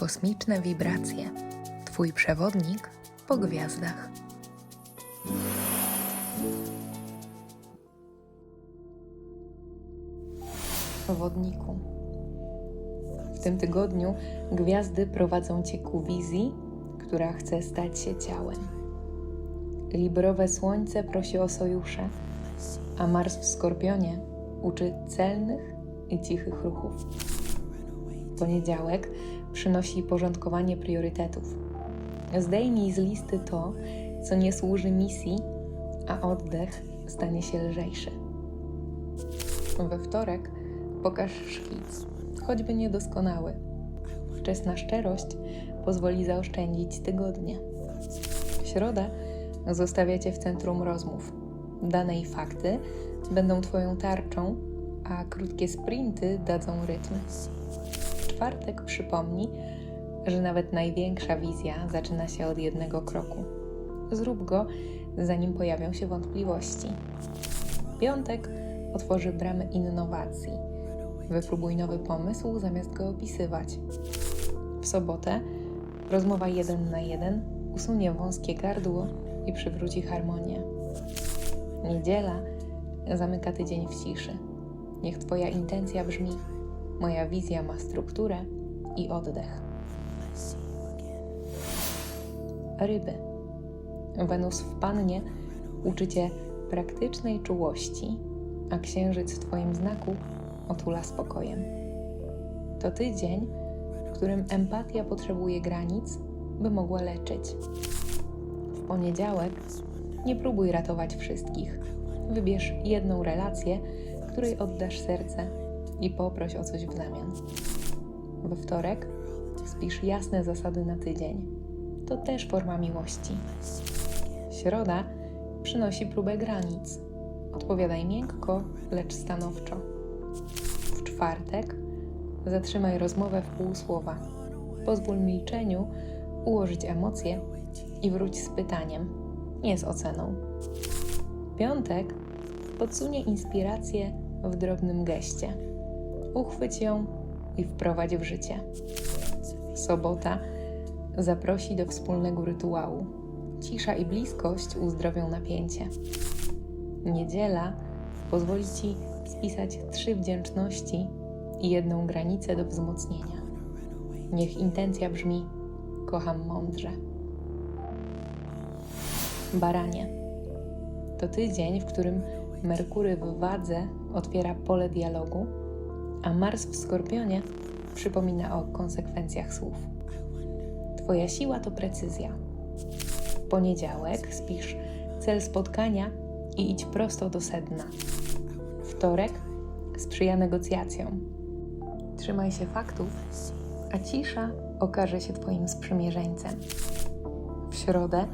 Kosmiczne wibracje. Twój przewodnik po gwiazdach. Przewodniku. W tym tygodniu gwiazdy prowadzą cię ku wizji, która chce stać się ciałem. Librowe słońce prosi o sojusze, a Mars w Skorpionie uczy celnych i cichych ruchów. Poniedziałek przynosi porządkowanie priorytetów. Zdejmij z listy to, co nie służy misji, a oddech stanie się lżejszy. We wtorek pokaż szkic, choćby niedoskonały. Wczesna szczerość pozwoli zaoszczędzić tygodnie. W środę zostawiacie w centrum rozmów. Dane i fakty będą Twoją tarczą, a krótkie sprinty dadzą rytm. Czwartek przypomni, że nawet największa wizja zaczyna się od jednego kroku. Zrób go, zanim pojawią się wątpliwości. Piątek otworzy bramy innowacji. Wypróbuj nowy pomysł zamiast go opisywać. W sobotę rozmowa jeden na jeden usunie wąskie gardło i przywróci harmonię. Niedziela zamyka tydzień w ciszy. Niech Twoja intencja brzmi: Moja wizja ma strukturę i oddech. Ryby. Wenus w Pannie uczy Cię praktycznej czułości, a Księżyc w Twoim znaku otula spokojem. To tydzień, w którym empatia potrzebuje granic, by mogła leczyć. W poniedziałek nie próbuj ratować wszystkich. Wybierz jedną relację, której oddasz serce i poproś o coś w zamian. We wtorek spisz jasne zasady na tydzień. To też forma miłości. Środa przynosi próbę granic. Odpowiadaj miękko, lecz stanowczo. W czwartek zatrzymaj rozmowę w pół słowa. Pozwól milczeniu ułożyć emocje i wróć z pytaniem, nie z oceną. Piątek podsunie inspirację w drobnym geście. Uchwyć ją i wprowadź w życie. Sobota zaprosi do wspólnego rytuału. Cisza i bliskość uzdrowią napięcie. Niedziela pozwoli Ci spisać trzy wdzięczności i jedną granicę do wzmocnienia. Niech intencja brzmi: Kocham mądrze. Baranie. To tydzień, w którym Merkury w wadze otwiera pole dialogu, a Mars w skorpionie przypomina o konsekwencjach słów. Twoja siła to precyzja. W poniedziałek spisz cel spotkania i idź prosto do sedna. Wtorek sprzyja negocjacjom. Trzymaj się faktów, a cisza okaże się Twoim sprzymierzeńcem. W środę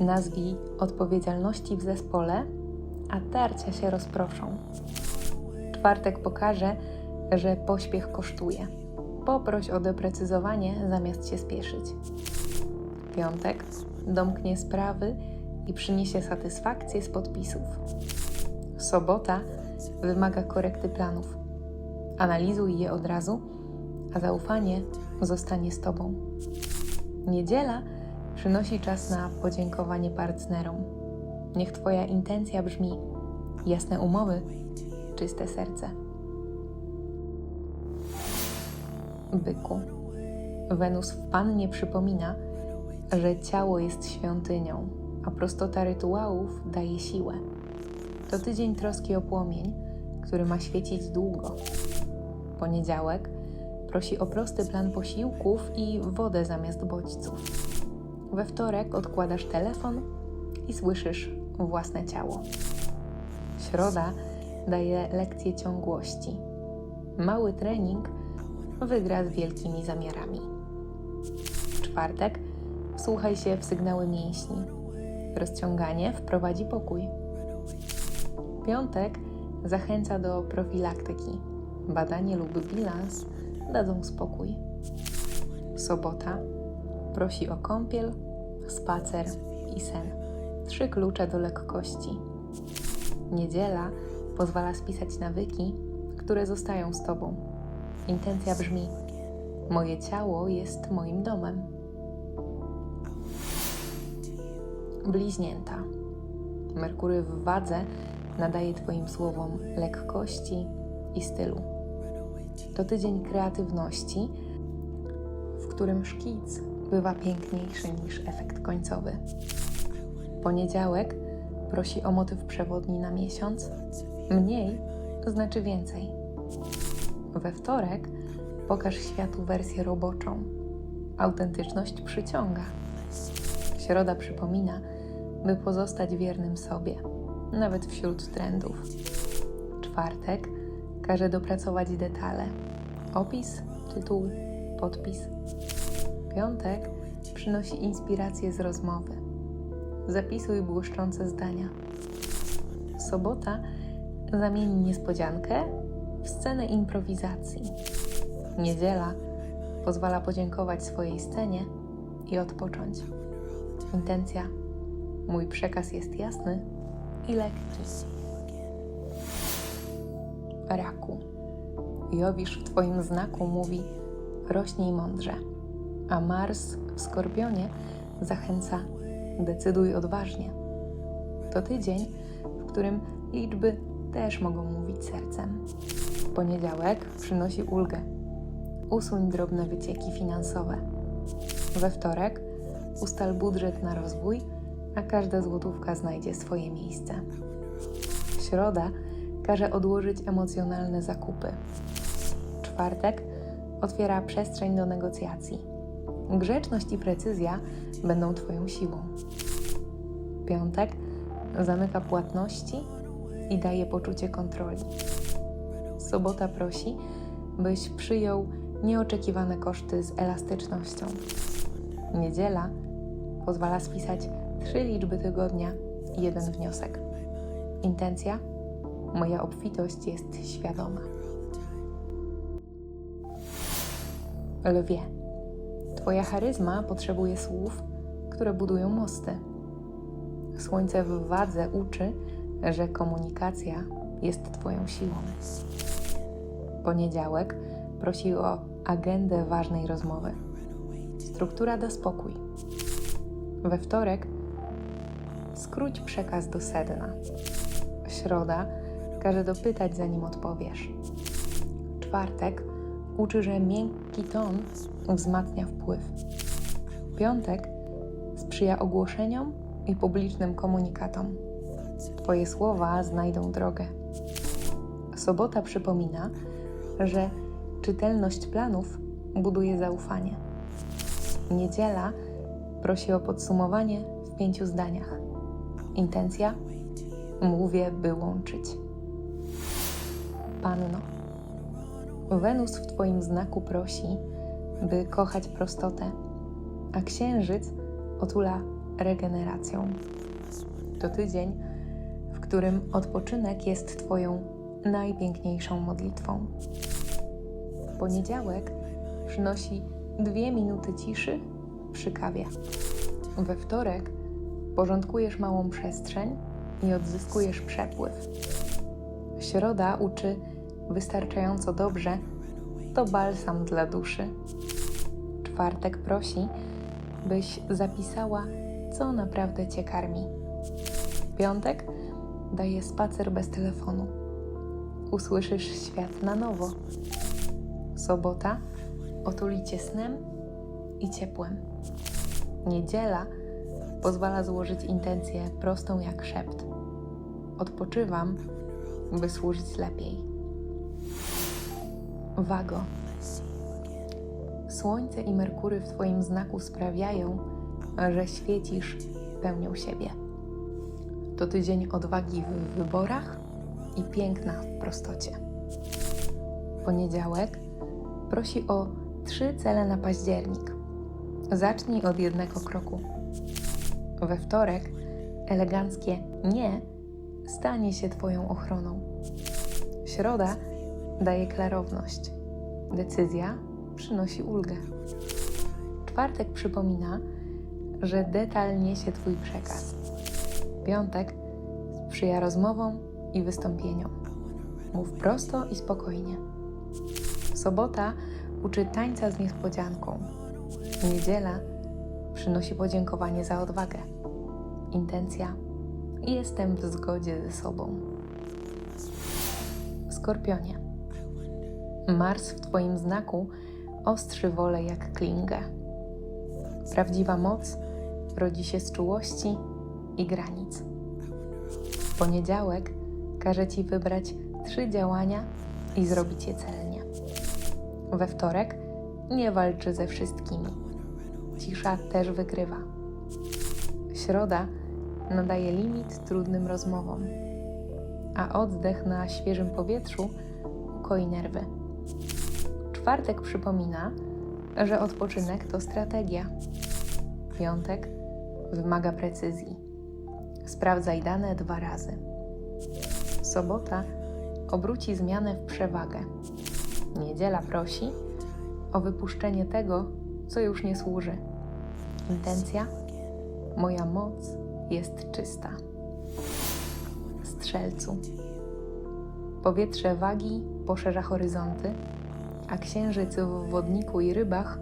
nazwij odpowiedzialności w zespole, a tarcia się rozproszą. Czwartek pokaże, że pośpiech kosztuje. Poproś o doprecyzowanie zamiast się spieszyć. Piątek domknie sprawy i przyniesie satysfakcję z podpisów. Sobota wymaga korekty planów. Analizuj je od razu, a zaufanie zostanie z Tobą. Niedziela przynosi czas na podziękowanie partnerom. Niech Twoja intencja brzmi: jasne umowy, czyste serce. Byku. Wenus w Pannie przypomina, że ciało jest świątynią, a prostota rytuałów daje siłę. To tydzień troski o płomień, który ma świecić długo. Poniedziałek prosi o prosty plan posiłków i wodę zamiast bodźców. We wtorek odkładasz telefon i słyszysz własne ciało. Środa daje lekcję ciągłości. Mały trening wygra z wielkimi zamiarami. Czwartek wsłuchaj się w sygnały mięśni. Rozciąganie wprowadzi pokój. Piątek zachęca do profilaktyki. Badanie lub bilans dadzą spokój. Sobota prosi o kąpiel, spacer i sen. Trzy klucze do lekkości. Niedziela pozwala spisać nawyki, które zostają z Tobą. Intencja brzmi: Moje ciało jest moim domem. Bliźnięta. Merkury w wadze nadaje Twoim słowom lekkości i stylu. To tydzień kreatywności, w którym szkic bywa piękniejszy niż efekt końcowy. Poniedziałek prosi o motyw przewodni na miesiąc, mniej znaczy więcej. We wtorek pokaż światu wersję roboczą. Autentyczność przyciąga. Środa przypomina, by pozostać wiernym sobie, nawet wśród trendów. Czwartek każe dopracować detale. Opis, tytuł, podpis. Piątek przynosi inspirację z rozmowy. Zapisuj błyszczące zdania. Sobota zamieni niespodziankę scenę improwizacji. Niedziela pozwala podziękować swojej scenie i odpocząć. Intencja: mój przekaz jest jasny i lekki. Raku. Jowisz w Twoim znaku mówi: rośnij mądrze, a Mars w Skorpionie zachęca: decyduj odważnie. To tydzień, w którym liczby też mogą mówić sercem. Poniedziałek przynosi ulgę. Usuń drobne wycieki finansowe. We wtorek ustal budżet na rozwój, a każda złotówka znajdzie swoje miejsce. Środa każe odłożyć emocjonalne zakupy. Czwartek otwiera przestrzeń do negocjacji. Grzeczność i precyzja będą Twoją siłą. Piątek zamyka płatności i daje poczucie kontroli. Sobota prosi, byś przyjął nieoczekiwane koszty z elastycznością. Niedziela pozwala spisać trzy liczby tygodnia i jeden wniosek. Intencja: moja obfitość jest świadoma. Lwie. Twoja charyzma potrzebuje słów, które budują mosty. Słońce w wadze uczy, że komunikacja jest Twoją siłą. Poniedziałek prosi o agendę ważnej rozmowy. Struktura da spokój. We wtorek skróć przekaz do sedna. Środa każe dopytać, zanim odpowiesz. Czwartek uczy, że miękki ton wzmacnia wpływ. Piątek sprzyja ogłoszeniom i publicznym komunikatom. Twoje słowa znajdą drogę. Sobota przypomina, że czytelność planów buduje zaufanie. Niedziela prosi o podsumowanie w pięciu zdaniach. Intencja: mówię, by łączyć. Panno, Wenus w Twoim znaku prosi, by kochać prostotę, a księżyc otula regeneracją. To tydzień, którym odpoczynek jest Twoją najpiękniejszą modlitwą. Poniedziałek przynosi dwie minuty ciszy przy kawie. We wtorek porządkujesz małą przestrzeń i odzyskujesz przepływ. Środa uczy wystarczająco dobrze, to balsam dla duszy. Czwartek prosi, byś zapisała, co naprawdę cię karmi. Piątek daje spacer bez telefonu. Usłyszysz świat na nowo. Sobota otuli cię snem i ciepłem. Niedziela pozwala złożyć intencję prostą jak szept. Odpoczywam, by służyć lepiej. Wago. Słońce i Merkury w Twoim znaku sprawiają, że świecisz pełnią siebie. To tydzień odwagi w wyborach i piękna w prostocie. Poniedziałek prosi o trzy cele na październik. Zacznij od jednego kroku. We wtorek eleganckie nie stanie się Twoją ochroną. Środa daje klarowność. Decyzja przynosi ulgę. Czwartek przypomina, że detal niesie Twój przekaz. Piątek sprzyja rozmowom i wystąpieniom. Mów prosto i spokojnie. Sobota uczy tańca z niespodzianką. Niedziela przynosi podziękowanie za odwagę. Intencja jestem w zgodzie ze sobą. Skorpionie. Mars w Twoim znaku ostrzy wolę jak klingę. Prawdziwa moc rodzi się z czułości i granic. W poniedziałek każe Ci wybrać trzy działania i zrobić je celnie. We wtorek nie walczy ze wszystkimi. Cisza też wygrywa. Środa nadaje limit trudnym rozmowom, a oddech na świeżym powietrzu ukoi nerwy. Czwartek przypomina, że odpoczynek to strategia. Piątek wymaga precyzji. Sprawdzaj dane dwa razy. Sobota obróci zmianę w przewagę. Niedziela prosi o wypuszczenie tego, co już nie służy. Intencja: Moja moc jest czysta. Strzelcu. Powietrze wagi poszerza horyzonty, a księżyc w wodniku i rybach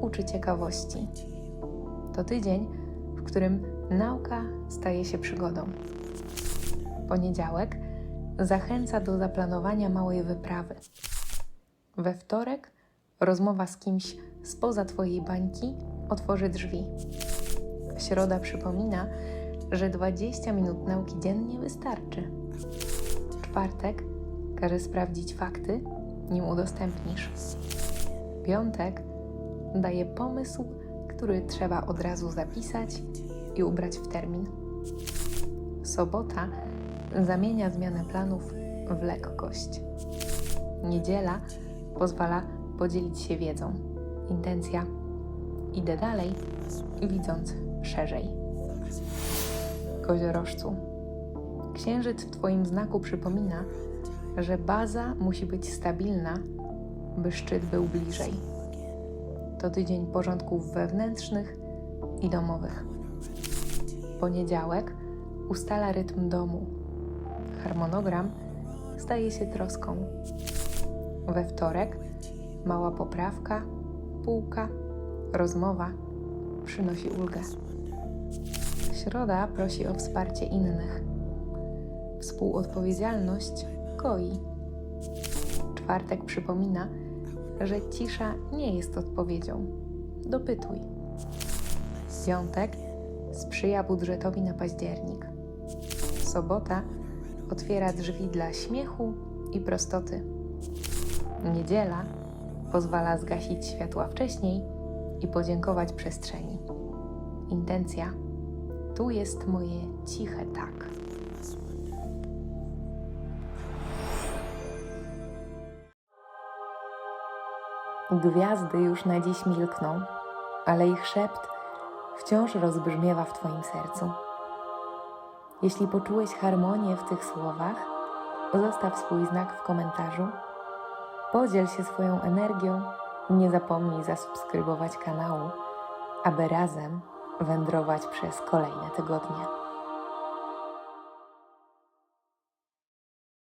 uczy ciekawości. To tydzień, w którym nauka staje się przygodą. Poniedziałek zachęca do zaplanowania małej wyprawy. We wtorek rozmowa z kimś spoza Twojej bańki otworzy drzwi. Środa przypomina, że 20 minut nauki dziennie wystarczy. Czwartek każe sprawdzić fakty, nim udostępnisz. Piątek daje pomysł, który trzeba od razu zapisać i ubrać w termin. Sobota zamienia zmianę planów w lekkość. Niedziela pozwala podzielić się wiedzą. Intencja idę dalej, widząc szerzej. Koziorożcu. Księżyc w Twoim znaku przypomina, że baza musi być stabilna, by szczyt był bliżej. To tydzień porządków wewnętrznych i domowych. Poniedziałek ustala rytm domu. Harmonogram staje się troską. We wtorek mała poprawka, półka, rozmowa przynosi ulgę. Środa prosi o wsparcie innych. Współodpowiedzialność goi. Czwartek przypomina, że cisza nie jest odpowiedzią. Dopytuj. Piątek sprzyja budżetowi na październik. Sobota otwiera drzwi dla śmiechu i prostoty. Niedziela pozwala zgasić światła wcześniej i podziękować przestrzeni. Intencja tu jest moje ciche tak. Gwiazdy już na dziś milkną, ale ich szept wciąż rozbrzmiewa w Twoim sercu. Jeśli poczułeś harmonię w tych słowach, zostaw swój znak w komentarzu, podziel się swoją energią i nie zapomnij zasubskrybować kanału, aby razem wędrować przez kolejne tygodnie.